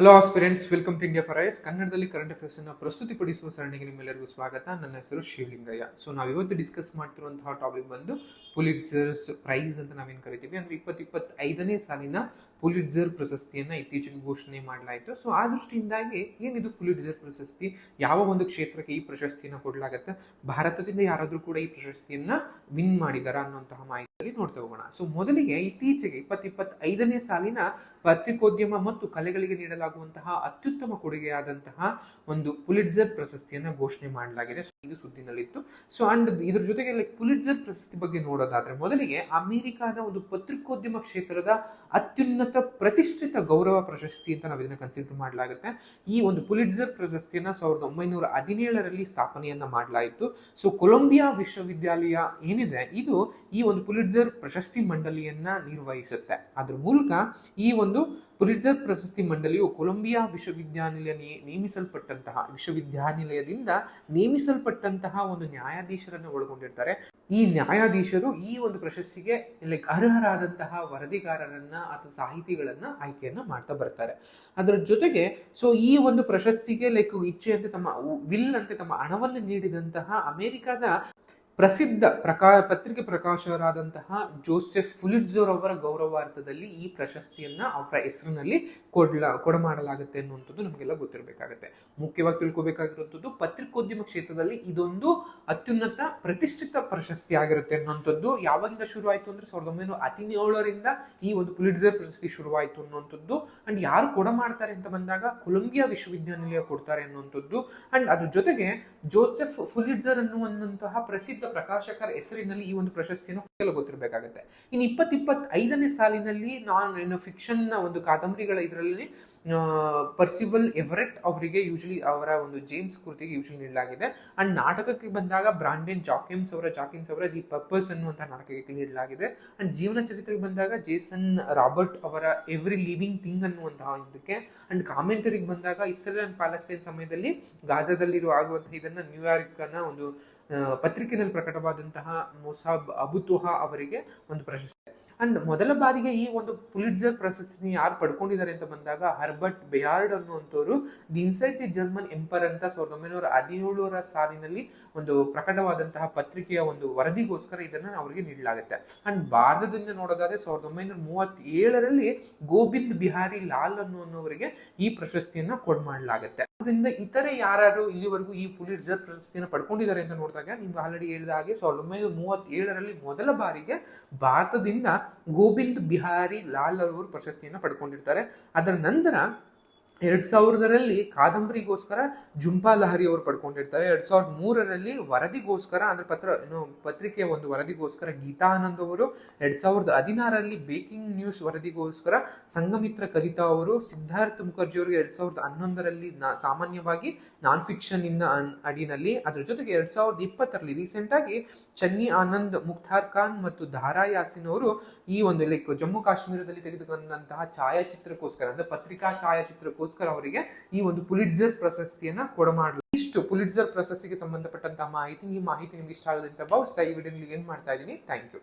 Hello aspirants welcome to India for IAS ಕನ್ನಡದಲ್ಲಿ current affairs ಅನ್ನು ಪ್ರಸ್ತುತಿಪಡಿಸುವ ಸರಣಿಗೆ ನಿಮ್ಮೆಲ್ಲರಿಗೂ ಸ್ವಾಗತ. ನನ್ನ ಹೆಸರು ಶಿವಲಿಂಗಯ್ಯ. ಸೊ ನಾವು ಇವತ್ತು ಡಿಸ್ಕಸ್ ಮಾಡ್ತಿರುವಂತಹ ಟಾಪಿಕ್ ಬಂದು ಪುಲಿಟ್ಸರ್ಸ್ ಪ್ರೈಸ್ ಅಂತ ನಾವೇನು ಕರಿತೀವಿ? ಅಂದ್ರೆ ಇಪ್ಪತ್ತು ಇಪ್ಪತ್ತೈದನೇ ಸಾಲಿನ ಪುಲಿಟ್ಸರ್ ಪ್ರಶಸ್ತಿಯನ್ನ ಇತ್ತೀಚೆಗೆ ಘೋಷಣೆ ಮಾಡಲಾಯಿತು. ಸೊ ಆ ದೃಷ್ಟಿಯಿಂದಾಗಿ ಏನಿದು ಪುಲಿಟ್ಸರ್ ಪ್ರಶಸ್ತಿ? ಯಾವ ಒಂದು ಕ್ಷೇತ್ರಕ್ಕೆ ಈ ಪ್ರಶಸ್ತಿಯನ್ನು ಕೊಡಲಾಗತ್ತೆ? ಭಾರತದಿಂದ ಯಾರಾದರೂ ಕೂಡ ಈ ಪ್ರಶಸ್ತಿಯನ್ನ ವಿನ್ ಮಾಡಿದಾರ ಅನ್ನುವಂತಹ ಮಾಹಿತಿಯಲ್ಲಿ ನೋಡ್ತಾ ಹೋಗೋಣ. ಸೊ ಮೊದಲಿಗೆ ಇತ್ತೀಚೆಗೆ ಇಪ್ಪತ್ತು ಇಪ್ಪತ್ತೈದನೇ ಸಾಲಿನ ಪತ್ರಿಕೋದ್ಯಮ ಮತ್ತು ಕಲೆಗಳಿಗೆ ನೀಡಲಾಗುವಂತಹ ಅತ್ಯುತ್ತಮ ಕೊಡುಗೆಯಾದಂತಹ ಒಂದು ಪುಲಿಟ್ಸರ್ ಪ್ರಶಸ್ತಿಯನ್ನ ಘೋಷಣೆ ಮಾಡಲಾಗಿದೆ. ಸೊ ಇದು ಸುದ್ದಿನಲ್ಲಿತ್ತು. ಸೊ ಅಂಡ್ ಇದ್ರ ಜೊತೆಗೆ ಲೈಕ್ ಪುಲಿಟ್ಸರ್ ಪ್ರಶಸ್ತಿ ಬಗ್ಗೆ ನೋಡೋದಾದ್ರೆ ಮೊದಲಿಗೆ ಅಮೆರಿಕಾದ ಒಂದು ಪತ್ರಿಕೋದ್ಯಮ ಕ್ಷೇತ್ರದ ಅತ್ಯುನ್ನತ ಪ್ರತಿಷ್ಠಿತ ಗೌರವ ಪ್ರಶಸ್ತಿ ಅಂತ ನಾವು ಇದನ್ನ ಕನ್ಸಿಡರ್ ಮಾಡಲಾಗುತ್ತೆ. ಈ ಒಂದು ಪುಲಿಟ್ಸರ್ ಪ್ರಶಸ್ತಿಯನ್ನ ಸಾವಿರದ ಒಂಬೈನೂರ ಹದಿನೇಳರಲ್ಲಿ ಸ್ಥಾಪನೆಯನ್ನ ಮಾಡಲಾಯಿತು. ಸೊ ಕೊಲಂಬಿಯಾ ವಿಶ್ವವಿದ್ಯಾಲಯ ಏನಿದೆ, ಇದು ಈ ಒಂದು ಪುಲಿಟ್ಸರ್ ಪ್ರಶಸ್ತಿ ಮಂಡಳಿಯನ್ನ ನಿರ್ವಹಿಸುತ್ತೆ. ಅದ್ರ ಮೂಲಕ ಈ ಒಂದು ಪುಲಿಟ್ಸರ್ ಪ್ರಶಸ್ತಿ ಮಂಡಳಿಯು ಕೊಲಂಬಿಯಾ ವಿಶ್ವವಿದ್ಯಾನಿಲಯ ನೇಮಿಸಲ್ಪಟ್ಟಂತಹ, ವಿಶ್ವವಿದ್ಯಾನಿಲಯದಿಂದ ನೇಮಿಸಲ್ಪಟ್ಟಂತಹ ಒಂದು ನ್ಯಾಯಾಧೀಶರನ್ನು ಒಳಗೊಂಡಿರ್ತಾರೆ. ಈ ನ್ಯಾಯಾಧೀಶರು ಈ ಒಂದು ಪ್ರಶಸ್ತಿಗೆ ಲೈಕ್ ಅರ್ಹರಾದಂತಹ ವರದಿಗಾರರನ್ನ ಅಥವಾ ಸಾಹಿತಿಗಳನ್ನ ಆಯ್ಕೆಯನ್ನ ಮಾಡ್ತಾ ಬರ್ತಾರೆ. ಅದರ ಜೊತೆಗೆ ಸೊ ಈ ಒಂದು ಪ್ರಶಸ್ತಿಗೆ ಲೈಕ್ ಇಚ್ಛೆಯಂತೆ ತಮ್ಮ, ವಿಲ್ ಅಂತೆ ತಮ್ಮ ಹಣವನ್ನು ನೀಡಿದಂತಹ ಅಮೆರಿಕದ ಪ್ರಸಿದ್ಧ ಪ್ರಕಾ, ಪತ್ರಿಕೆ ಪ್ರಕಾಶಕರಾದಂತಹ ಜೋಸೆಫ್ ಫುಲಿಟ್ಜೋರ್ ಅವರ ಗೌರವಾರ್ಥದಲ್ಲಿ ಈ ಪ್ರಶಸ್ತಿಯನ್ನ ಅವರ ಹೆಸರಿನಲ್ಲಿ ಕೊಡ್ಲ, ಕೊಡಮಾಡಲಾಗುತ್ತೆ ಅನ್ನುವಂಥದ್ದು ನಮಗೆಲ್ಲ ಗೊತ್ತಿರಬೇಕಾಗುತ್ತೆ. ಮುಖ್ಯವಾಗಿ ತಿಳ್ಕೊಬೇಕಾಗಿರುವಂಥದ್ದು ಪತ್ರಿಕೋದ್ಯಮ ಕ್ಷೇತ್ರದಲ್ಲಿ ಇದೊಂದು ಅತ್ಯುನ್ನತ ಪ್ರತಿಷ್ಠಿತ ಪ್ರಶಸ್ತಿ ಆಗಿರುತ್ತೆ ಅನ್ನುವಂಥದ್ದು ಯಾವಾಗಿಂದ ಶುರುವಾಯಿತು ಅಂದ್ರೆ ಸಾವಿರದ ಒಂಬೈನೂರ ಹದಿನೇಳರಿಂದ ಈ ಒಂದು ಪುಲಿಟ್ಜರ್ ಪ್ರಶಸ್ತಿ ಶುರುವಾಯಿತು ಅನ್ನುವಂಥದ್ದು. ಅಂಡ್ ಯಾರು ಕೊಡಮಾಡ್ತಾರೆ ಅಂತ ಬಂದಾಗ ಕೊಲಂಬಿಯಾ ವಿಶ್ವವಿದ್ಯಾನಿಲಯ ಕೊಡ್ತಾರೆ ಅನ್ನುವಂಥದ್ದು ಅಂಡ್ ಅದ್ರ ಜೊತೆಗೆ ಜೋಸೆಫ್ ಫುಲಿಟ್ಜರ್ ಅನ್ನುವಂತಹ ಪ್ರಸಿದ್ಧ ಪ್ರಕಾಶಕರ ಹೆಸರಿನಲ್ಲಿ ಈ ಒಂದು ಪ್ರಶಸ್ತಿಯನ್ನು ಕೆಲವು ಗೊತ್ತಿರಬೇಕಾಗುತ್ತೆ. ಇನ್ನು ಇಪ್ಪತ್ ಇಪ್ಪತ್ತೈದನೇ ಸಾಲಿನಲ್ಲಿ ನಾನ್ ಏನು ಫಿಕ್ಷನ್ ಒಂದು ಕಾದಂಬರಿಗಳ ಇದರಲ್ಲಿ ಪರ್ಸಿಬಲ್ ಎವರೆಟ್ ಅವರಿಗೆ ಯೂಶಲಿ ಅವರ ಒಂದು ಜೇಮ್ಸ್ ಕೃತಿಗೆ ಯೂಶಲಿ ನೀಡಲಾಗಿದೆ. ಅಂಡ್ ನಾಟಕಕ್ಕೆ ಬಂದಾಗ ಬ್ರಾಂಡೆನ್ ಜಾಕಿಮ್ಸ್ ಅವರ ಜಾಕಿನ್ಸ್ ಅವರ ದಿ ಪರ್ಪಸ್ ಅನ್ನುವಂತಹ ನಾಟಕಕ್ಕೆ ನೀಡಲಾಗಿದೆ. ಅಂಡ್ ಜೀವನ ಚರಿತ್ರೆಗೆ ಬಂದಾಗ ಜೇಸನ್ ರಾಬರ್ಟ್ ಅವರ ಎವ್ರಿ ಲಿವಿಂಗ್ ಥಿಂಗ್ ಅನ್ನುವಂತಹ ಇದಕ್ಕೆ. ಅಂಡ್ ಕಾಮೆಂಟರಿಗೆ ಬಂದಾಗ ಇಸ್ರೇಲ್ ಅಂಡ್ ಪ್ಯಾಲೆಸ್ತೈನ್ ಸಮಯದಲ್ಲಿ ಗಾಜಾದಲ್ಲಿರುವ ಆಗುವಂತಹ ಇದನ್ನ ನ್ಯೂಯಾರ್ಕ್ನ ಒಂದು ಪತ್ರಿಕೆಯಲ್ಲಿ ಪ್ರಕಟವಾದಂತಹ ಮೊಸಾಬ್ ಅಬುತುಹಾ ಅವರಿಗೆ ಒಂದು ಪ್ರಶಸ್ತಿ. ಅಂಡ್ ಮೊದಲ ಬಾರಿಗೆ ಈ ಒಂದು ಪುಲಿಟ್ಜರ್ ಪ್ರಶಸ್ತಿ ಯಾರು ಪಡ್ಕೊಂಡಿದ್ದಾರೆ ಅಂತ ಬಂದಾಗ Herbert Bayard ಅನ್ನುವಂಥವ್ರು the insight the German emperor ಅಂತ ಸಾವಿರದ ಒಂಬೈನೂರ ಹದಿನೇಳರ ಸಾಲಿನಲ್ಲಿ ಒಂದು ಪ್ರಕಟವಾದಂತಹ ಪತ್ರಿಕೆಯ ಒಂದು ವರದಿಗೋಸ್ಕರ ಇದನ್ನು ಅವರಿಗೆ ನೀಡಲಾಗುತ್ತೆ. ಅಂಡ್ ಭಾರತದಿಂದ ನೋಡೋದಾದ್ರೆ ಸಾವಿರದ ಒಂಬೈನೂರ ಮೂವತ್ತೇಳರಲ್ಲಿ ಗೋವಿಂದ್ ಬಿಹಾರಿ ಲಾಲ್ ಅನ್ನುವವರಿಗೆ ಈ ಪ್ರಶಸ್ತಿಯನ್ನು ಕೊಡ್ ಮಾಡಲಾಗುತ್ತೆ. ಅದರಿಂದ ಇತರೆ ಯಾರು ಇಲ್ಲಿವರೆಗೂ ಈ ಪುಲಿಟ್ಸರ್ ಪ್ರಶಸ್ತಿಯನ್ನು ಪಡ್ಕೊಂಡಿದ್ದಾರೆ ಅಂತ ನೋಡಿದಾಗ ನಿಮ್ಗೆ ಆಲ್ರೆಡಿ ಹೇಳಿದ ಹಾಗೆ ಸಾವಿರದ ಒಂಬೈನೂರ ಮೂವತ್ತೇಳರಲ್ಲಿ ಮೊದಲ ಬಾರಿಗೆ ಭಾರತದಿಂದ ಗೋವಿಂದ್ ಬಿಹಾರಿ ಲಾಲ್ ಅವರು ಪ್ರಶಸ್ತಿಯನ್ನು ಪಡ್ಕೊಂಡಿರ್ತಾರೆ. ಅದರ ನಂತರ ಎರಡ್ ಸಾವಿರದಲ್ಲಿ ಕಾದಂಬರಿಗೋಸ್ಕರ ಜುಂಪಾ ಲಹರಿ ಅವರು ಪಡ್ಕೊಂಡಿರ್ತಾರೆ. ಎರಡ್ ಸಾವಿರದ ಮೂರರಲ್ಲಿ ವರದಿಗೋಸ್ಕರ ಅಂದ್ರೆ ಪತ್ರ, ಏನು, ಪತ್ರಿಕೆಯ ಒಂದು ವರದಿಗೋಸ್ಕರ ಗೀತಾನಂದ್ ಅವರು, ಎರಡ್ ಸಾವಿರದ ಹದಿನಾರರಲ್ಲಿ ಬೇಕಿಂಗ್ ನ್ಯೂಸ್ ವರದಿಗೋಸ್ಕರ ಸಂಗಮಿತ್ರ ಕಲಿತಾ ಅವರು, ಸಿದ್ಧಾರ್ಥ ಮುಖರ್ಜಿ ಅವರು ಎರಡ್ ಸಾವಿರದ ಹನ್ನೊಂದರಲ್ಲಿ ಸಾಮಾನ್ಯವಾಗಿ ನಾನ್ ಫಿಕ್ಷನ್ ಇಂದ ಅಡಿನಲ್ಲಿ. ಅದ್ರ ಜೊತೆಗೆ ಎರಡ್ ಸಾವಿರದ ಇಪ್ಪತ್ತರಲ್ಲಿ ರೀಸೆಂಟ್ ಆಗಿ ಚನ್ನಿ ಆನಂದ್, ಮುಖ್ತಾರ್ ಖಾನ್ ಮತ್ತು ಧಾರಾ ಯಾಸಿನ್ ಅವರು ಈ ಒಂದು ಲೈಕ್ ಜಮ್ಮು ಕಾಶ್ಮೀರದಲ್ಲಿ ತೆಗೆದುಕೊಂಡಂತಹ ಛಾಯಾಚಿತ್ರಕ್ಕೋಸ್ಕರ, ಅಂದ್ರೆ ಪತ್ರಿಕಾ ಛಾಯಾಚಿತ್ರಕ್ಕೋಸ್ಕರ ಅವರಿಗೆ ಈ ಒಂದು ಪುಲಿಟ್ಜರ್ ಪ್ರಶಸ್ತಿಯನ್ನ ಕೊಡಮಾಡಲು. ಇಷ್ಟು ಪುಲಿಟ್ಜರ್ ಪ್ರಶಸ್ತಿಗೆ ಸಂಬಂಧಪಟ್ಟಂತಹ ಮಾಹಿತಿ ಈ ಮಾಹಿತಿ ನಿಮ್ಗೆ ಇಷ್ಟ ಆಗದಂತ ಭಾವಿಸ್ತಾ ಈ ವಿಡಿಯೋ ಏನ್ ಮಾಡ್ತಾ ಇದ್ದೀನಿ. Thank you